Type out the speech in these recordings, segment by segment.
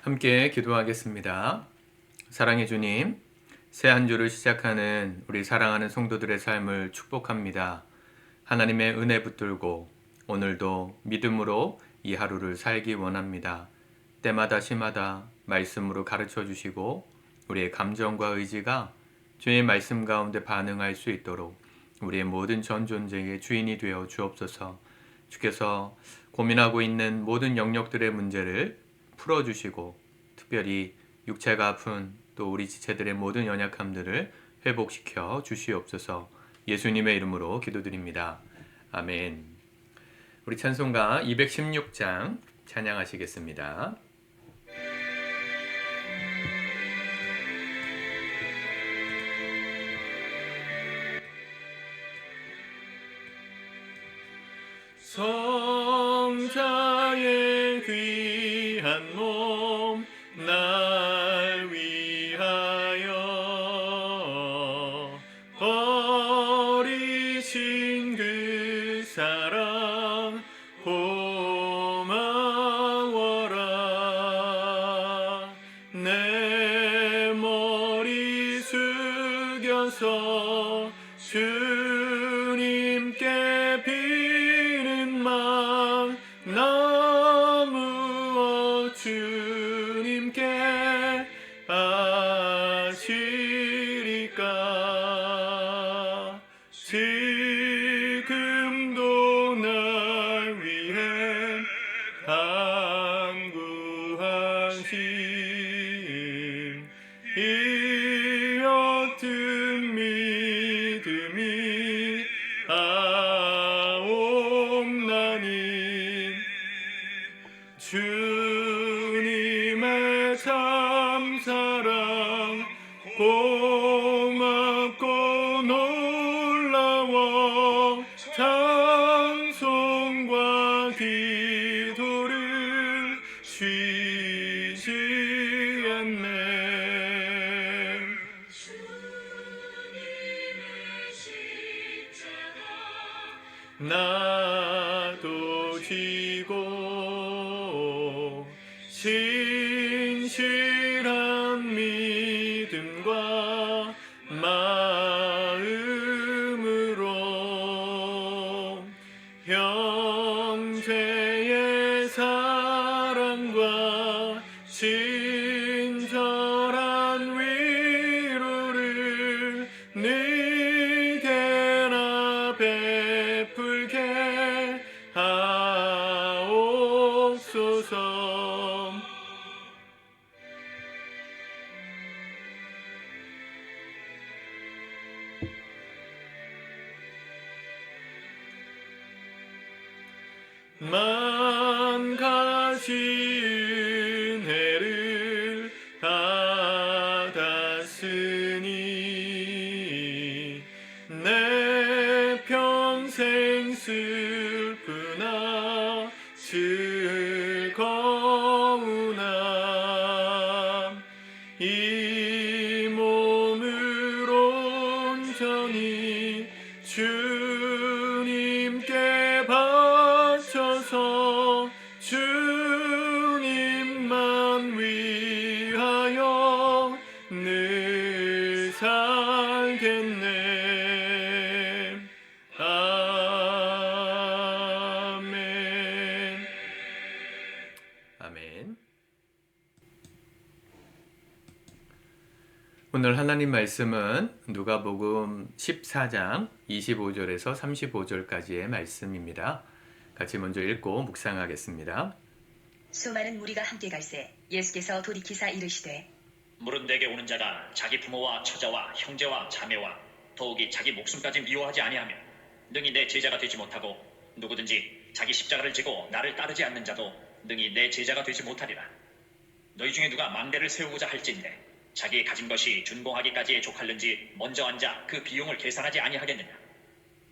함께 기도하겠습니다. 사랑해 주님, 새 한 주를 시작하는 우리 사랑하는 성도들의 삶을 축복합니다. 하나님의 은혜 붙들고 오늘도 믿음으로 이 하루를 살기 원합니다. 때마다 시마다 말씀으로 가르쳐 주시고 우리의 감정과 의지가 주의 말씀 가운데 반응할 수 있도록 우리의 모든 전 존재의 주인이 되어 주옵소서. 주께서 고민하고 있는 모든 영역들의 문제를 풀어주시고 특별히 육체가 아픈 또 우리 지체들의 모든 연약함들을 회복시켜 주시옵소서 예수님의 이름으로 기도드립니다. 아멘. 우리 찬송가 216장 찬양하시겠습니다. 성자의 귀 믿 나도 지고 만 하나님 말씀은 누가복음 14장 25절에서 35절까지의 말씀입니다. 같이 먼저 읽고 묵상하겠습니다. 수많은 무리가 함께 갈새 예수께서 돌이키사 이르시되 물은 내게 오는 자가 자기 부모와 처자와 형제와 자매와 더욱이 자기 목숨까지 미워하지 아니하며 능히 내 제자가 되지 못하고 누구든지 자기 십자가를 지고 나를 따르지 않는 자도 능히 내 제자가 되지 못하리라. 너희 중에 누가 망대를 세우고자 할진대 자기 가진 것이 준공하기까지에 족할는지 먼저 앉아 그 비용을 계산하지 아니하겠느냐.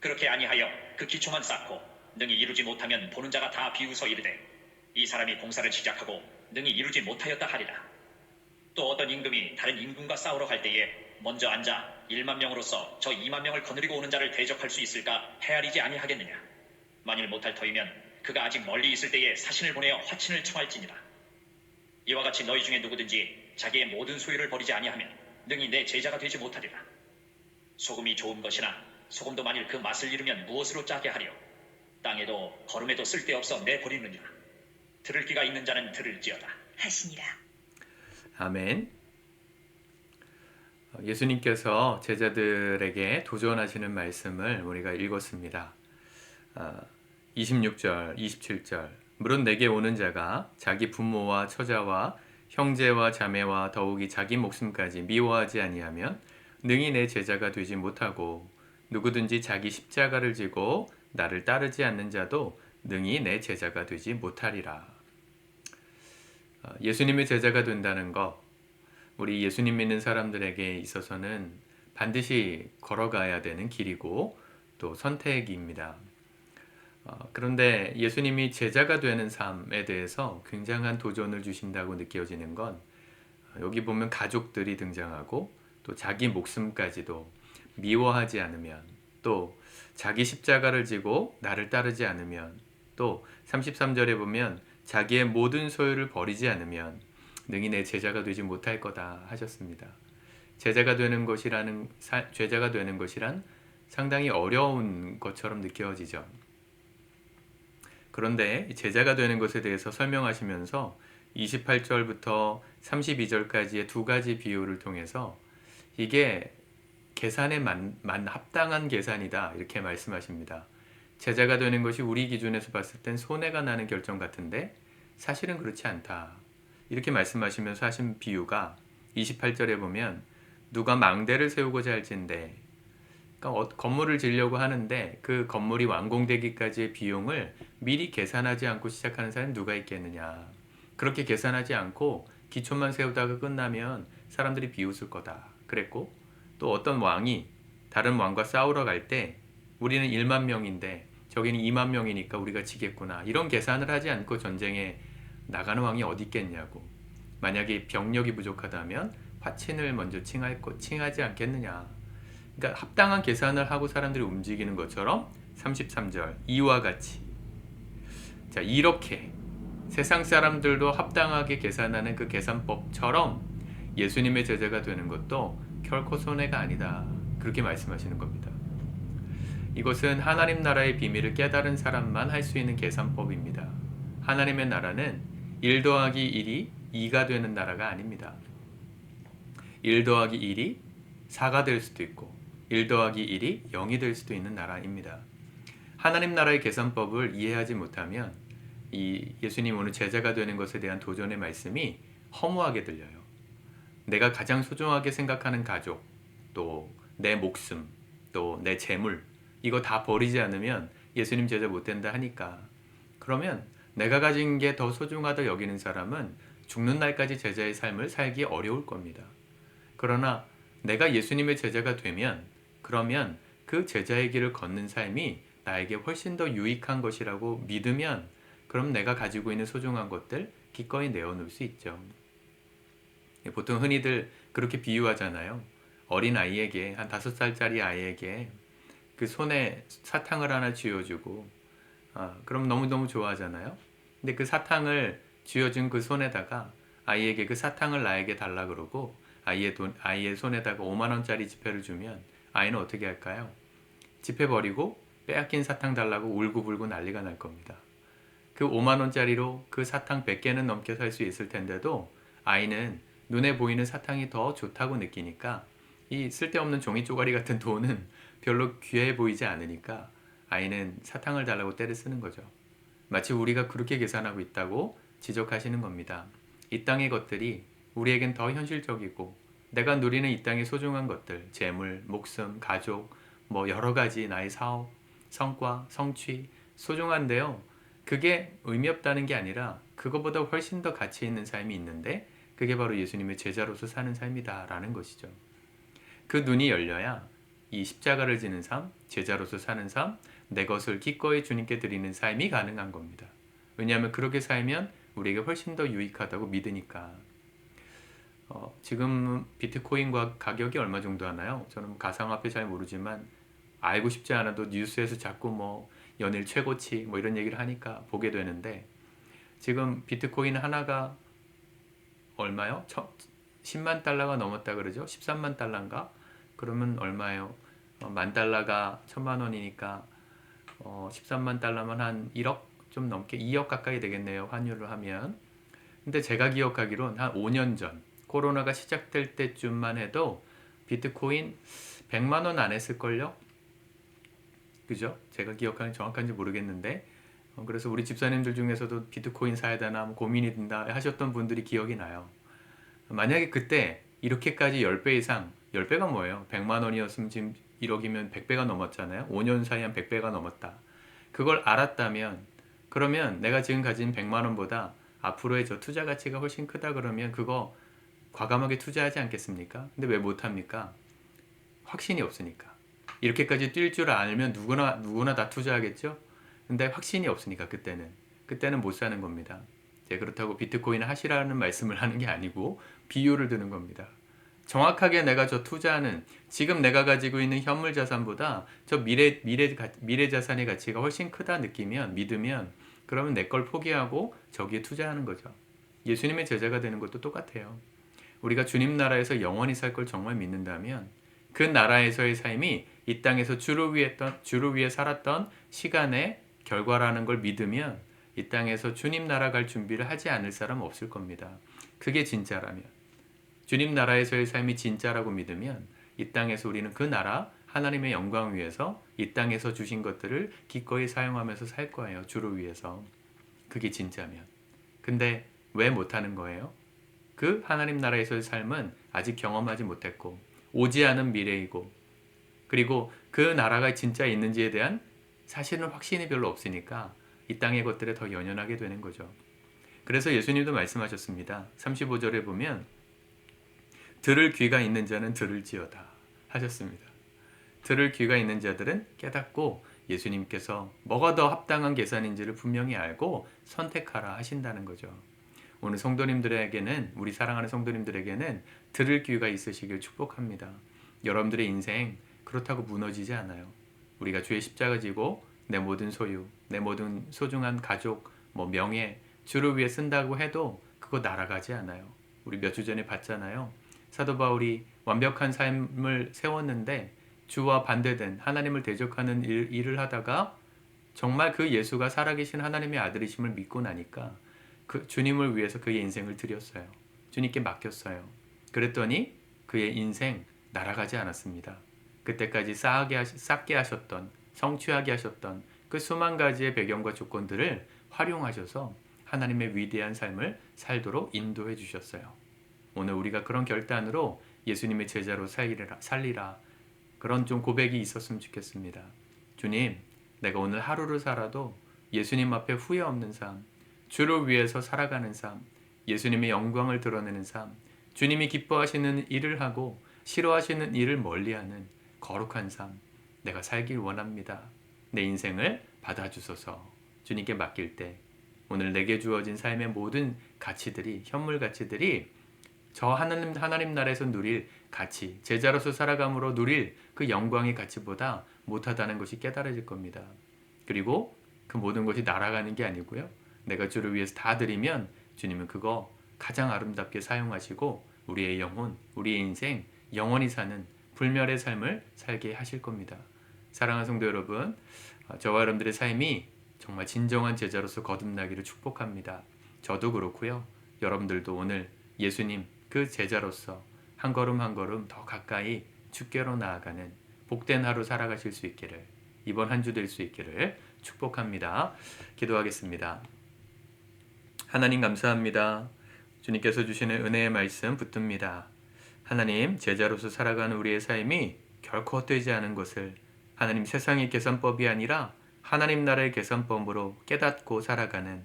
그렇게 아니하여 그 기초만 쌓고 능히 이루지 못하면 보는 자가 다 비웃어 이르되 이 사람이 공사를 시작하고 능히 이루지 못하였다 하리라. 또 어떤 임금이 다른 임금과 싸우러 갈 때에 먼저 앉아 1만 명으로서 저 2만 명을 거느리고 오는 자를 대적할 수 있을까 헤아리지 아니하겠느냐. 만일 못할 터이면 그가 아직 멀리 있을 때에 사신을 보내어 화친을 청할지니라. 이와 같이 너희 중에 누구든지 자기의 모든 소유를 버리지 아니하면 능히 내 제자가 되지 못하리라. 소금이 좋은 것이나 소금도 만일 그 맛을 잃으면 무엇으로 짜게 하려? 땅에도 거름에도 쓸데없어 내버리느니라. 들을 귀가 있는 자는 들을지어다. 하시니라. 아멘. 어, 예수님께서 제자들에게 도전하시는 말씀을 우리가 읽었습니다. 아, 26절, 27절. 물론 내게 오는 자가 자기 부모와 처자와 형제와 자매와 더욱이 자기 목숨까지 미워하지 아니하면 능히 내 제자가 되지 못하고 누구든지 자기 십자가를 지고 나를 따르지 않는 자도 능히 내 제자가 되지 못하리라. 어, 예수님의 제자가 된다는 것, 우리 예수님 믿는 사람들에게 있어서는 반드시 걸어가야 되는 길이고 또 선택입니다. 어, 그런데 예수님이 제자가 되는 삶에 대해서 굉장한 도전을 주신다고 느껴지는 건 어, 여기 보면 가족들이 등장하고 또 자기 목숨까지도 미워하지 않으면 또 자기 십자가를 지고 나를 따르지 않으면 또 33절에 보면 자기의 모든 소유를 버리지 않으면 능히 내 제자가 되지 못할 거다 하셨습니다. 제자가 되는 것이라는 사- 제자가 되는 것이란 상당히 어려운 것처럼 느껴지죠. 그런데 이 제자가 되는 것에 대해서 설명하시면서 28절부터 32절까지의 두 가지 비유를 통해서 이게 계산에 만, 만 합당한 계산이다 이렇게 말씀하십니다. 제자가 되는 것이 우리 기준에서 봤을 땐 손해가 나는 결정 같은데 사실은 그렇지 않다. 이렇게 말씀하시면서 하신 비유가 28절에 보면 누가 망대를 세우고자 할진데 그러니까 어- 건물을 지으려고 하는데 그 건물이 완공되기까지의 비용을 미리 계산하지 않고 시작하는 사람이 누가 있겠느냐. 그렇게 계산하지 않고 기초만 세우다가 끝나면 사람들이 비웃을 거다. 그랬고 또 어떤 왕이 다른 왕과 싸우러 갈 때 우리는 1만 명인데 저기는 2만 명이니까 우리가 지겠구나. 이런 계산을 하지 않고 전쟁에 나가는 왕이 어디 있겠냐고. 만약에 병력이 부족하다면 화친을 먼저 칭할 거, 칭하지 않겠느냐. 그러니까 합당한 계산을 하고 사람들이 움직이는 것처럼 33절 이와 같이 자 이렇게 세상 사람들도 합당하게 계산하는 그 계산법처럼 예수님의 제자가 되는 것도 결코 손해가 아니다 그렇게 말씀하시는 겁니다. 이것은 하나님 나라의 비밀을 깨달은 사람만 할 수 있는 계산법입니다. 하나님의 나라는 1 더하기 1이 2가 되는 나라가 아닙니다. 1 더하기 1이 4가 될 수도 있고 1 더하기 1이 0이 될 수도 있는 나라입니다. 하나님 나라의 계산법을 이해하지 못하면 이 예수님 오늘 제자가 되는 것에 대한 도전의 말씀이 허무하게 들려요. 내가 가장 소중하게 생각하는 가족, 또 내 목숨, 또 내 재물 이거 다 버리지 않으면 예수님 제자 못 된다 하니까 그러면 내가 가진 게 더 소중하다 여기는 사람은 죽는 날까지 제자의 삶을 살기 어려울 겁니다. 그러나 내가 예수님의 제자가 되면 그러면 그 제자의 길을 걷는 삶이 나에게 훨씬 더 유익한 것이라고 믿으면 그럼 내가 가지고 있는 소중한 것들 기꺼이 내어놓을 수 있죠. 예, 보통 흔히들 그렇게 비유하잖아요. 어린 아이에게 한 다섯 살짜리 아이에게 그 손에 사탕을 하나 쥐어주고 아, 그럼 너무너무 좋아하잖아요. 근데 그 사탕을 쥐어준 그 손에다가 아이에게 그 사탕을 나에게 달라 그러고 아이의 돈 아이의 손에다가 5만 원짜리 지폐를 주면 아이는 어떻게 할까요? 지폐 버리고 빼앗긴 사탕 달라고 울고불고 난리가 날 겁니다. 그 5만 원짜리로 그 사탕 100개는 넘게 살 수 있을 텐데도 아이는 눈에 보이는 사탕이 더 좋다고 느끼니까 이 쓸데없는 종이 쪼가리 같은 돈은 별로 귀해 보이지 않으니까 아이는 사탕을 달라고 떼를 쓰는 거죠. 마치 우리가 그렇게 계산하고 있다고 지적하시는 겁니다. 이 땅의 것들이 우리에겐 더 현실적이고 내가 누리는 이 땅의 소중한 것들, 재물, 목숨, 가족, 뭐 여러 가지 나의 사업, 성과, 성취 소중한데요. 그게 의미 없다는 게 아니라 그거보다 훨씬 더 가치 있는 삶이 있는데 그게 바로 예수님의 제자로서 사는 삶이다라는 것이죠. 그 눈이 열려야 이 십자가를 지는 삶, 제자로서 사는 삶, 내 것을 기꺼이 주님께 드리는 삶이 가능한 겁니다. 왜냐하면 그렇게 살면 우리에게 훨씬 더 유익하다고 믿으니까. 어, 지금 비트코인과 가격이 얼마 정도 하나요? 저는 가상화폐 잘 모르지만 알고 싶지 않아도 뉴스에서 자꾸 뭐 연일 최고치 뭐 이런 얘기를 하니까 보게 되는데 지금 비트코인 하나가 얼마요? 천, 10만 달러가 넘었다 그러죠? 13만 달러인가? 그러면 얼마예요? 어, 만 달러가 천만 원이니까 어, 13만 달러면 한 1억 좀 넘게 2억 가까이 되겠네요. 환율로 하면. 근데 제가 기억하기론 한 5년 전 코로나가 시작될 때쯤만 해도 비트코인 100만 원 안 했을걸요? 그죠? 제가 기억하는 정확한지 모르겠는데 어, 그래서 우리 집사님들 중에서도 비트코인 사야 되나 뭐 고민이 든다 하셨던 분들이 기억이 나요. 만약에 그때 이렇게까지 10배 이상 10배가 뭐예요? 100만 원이었으면 지금 1억이면 100배가 넘었잖아요. 5년 사이에 한 100배가 넘었다. 그걸 알았다면 그러면 내가 지금 가진 100만 원보다 앞으로의 저 투자 가치가 훨씬 크다 그러면 그거 과감하게 투자하지 않겠습니까? 근데 왜 못합니까? 확신이 없으니까. 이렇게까지 뛸 줄 알면 누구나 누구나 다 투자하겠죠. 근데 확신이 없으니까 그때는 그때는 못 사는 겁니다. 예, 그렇다고 비트코인 하시라는 말씀을 하는 게 아니고 비유를 드는 겁니다. 정확하게 내가 저 투자하는 지금 내가 가지고 있는 현물 자산보다 저 미래 미래 가- 미래 자산의 가치가 훨씬 크다 느끼면 믿으면 그러면 내 걸 포기하고 저기에 투자하는 거죠. 예수님의 제자가 되는 것도 똑같아요. 우리가 주님 나라에서 영원히 살 걸 정말 믿는다면 그 나라에서의 삶이 이 땅에서 주로 위에 했던 주로 위에 살았던 시간의 결과라는 걸 믿으면 이 땅에서 주님 나라 갈 준비를 하지 않을 사람 없을 겁니다. 그게 진짜라면 주님 나라에서의 삶이 진짜라고 믿으면 이 땅에서 우리는 그 나라 하나님의 영광 위해서 이 땅에서 주신 것들을 기꺼이 사용하면서 살 거예요. 주를 위해서. 그게 진짜면. 근데 왜 못하는 거예요? 그 하나님 나라에서의 삶은 아직 경험하지 못했고 오지 않은 미래이고 그리고 그 나라가 진짜 있는지에 대한 사실은 확신이 별로 없으니까 이 땅의 것들에 더 연연하게 되는 거죠. 그래서 예수님도 말씀하셨습니다. 35절에 보면 들을 귀가 있는 자는 들을지어다 하셨습니다. 들을 귀가 있는 자들은 깨닫고 예수님께서 뭐가 더 합당한 계산인지를 분명히 알고 선택하라 하신다는 거죠. 오늘 성도님들에게는 우리 사랑하는 성도님들에게는 들을 귀가 있으시길 축복합니다. 여러분들의 인생 그렇다고 무너지지 않아요. 우리가 주의 십자가 지고 내 모든 소유, 내 모든 소중한 가족, 뭐 명예, 주를 위해 쓴다고 해도 그거 날아가지 않아요. 우리 몇 주 전에 봤잖아요. 사도 바울이 완벽한 삶을 세웠는데 주와 반대된 하나님을 대적하는 일, 일을 하다가 정말 그 예수가 살아계신 하나님의 아들이심을 믿고 나니까 그 주님을 위해서 그의 인생을 드렸어요. 주님께 맡겼어요. 그랬더니 그의 인생 날아가지 않았습니다. 그때까지 쌓게, 하시, 쌓게 하셨던 성취하게 하셨던 그 수만 가지의 배경과 조건들을 활용하셔서 하나님의 위대한 삶을 살도록 인도해 주셨어요. 오늘 우리가 그런 결단으로 예수님의 제자로 살리라, 살리라 그런 좀 고백이 있었으면 좋겠습니다. 주님, 내가 오늘 하루를 살아도 예수님 앞에 후회 없는 삶, 주를 위해서 살아가는 삶, 예수님의 영광을 드러내는 삶, 주님이 기뻐하시는 일을 하고 싫어하시는 일을 멀리하는 거룩한 삶, 내가 살길 원합니다. 내 인생을 받아주소서. 주님께 맡길 때 오늘 내게 주어진 삶의 모든 가치들이 현물 가치들이 저 하나님 하나님 나라에서 누릴 가치, 제자로서 살아감으로 누릴 그 영광의 가치보다 못하다는 것이 깨달아질 겁니다. 그리고 그 모든 것이 날아가는 게 아니고요. 내가 주를 위해서 다 드리면 주님은 그거 가장 아름답게 사용하시고 우리의 영혼, 우리의 인생 영원히 사는 불멸의 삶을 살게 하실 겁니다. 사랑하는 성도 여러분, 어, 저와 여러분들의 삶이 정말 진정한 제자로서 거듭나기를 축복합니다. 저도 그렇고요. 여러분들도 오늘 예수님 그 제자로서 한 걸음 한 걸음 더 가까이 주께로 나아가는 복된 하루 살아가실 수 있기를 이번 한 주 될 수 있기를 축복합니다. 기도하겠습니다. 하나님 감사합니다. 주님께서 주시는 은혜의 말씀 붙듭니다. 하나님 제자로서 살아가는 우리의 삶이 결코 헛되지 않은 것을 하나님 세상의 계산법이 아니라 하나님 나라의 계산법으로 깨닫고 살아가는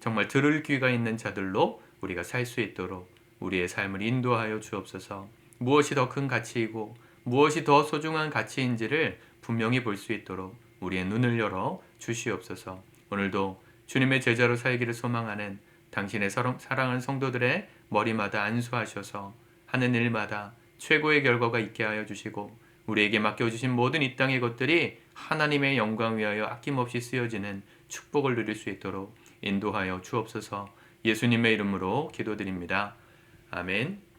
정말 들을 귀가 있는 자들로 우리가 살 수 있도록 우리의 삶을 인도하여 주옵소서. 무엇이 더 큰 가치이고 무엇이 더 소중한 가치인지를 분명히 볼 수 있도록 우리의 눈을 열어 주시옵소서. 오늘도 주님의 제자로 살기를 소망하는 당신의 사랑- 사랑하는 성도들의 머리마다 안수하셔서 하는 일마다 최고의 결과가 있게 하여 주시고 우리에게 맡겨주신 모든 이 땅의 것들이 하나님의 영광 위하여 아낌없이 쓰여지는 축복을 누릴 수 있도록 인도하여 주옵소서 예수님의 이름으로 기도드립니다. 아멘.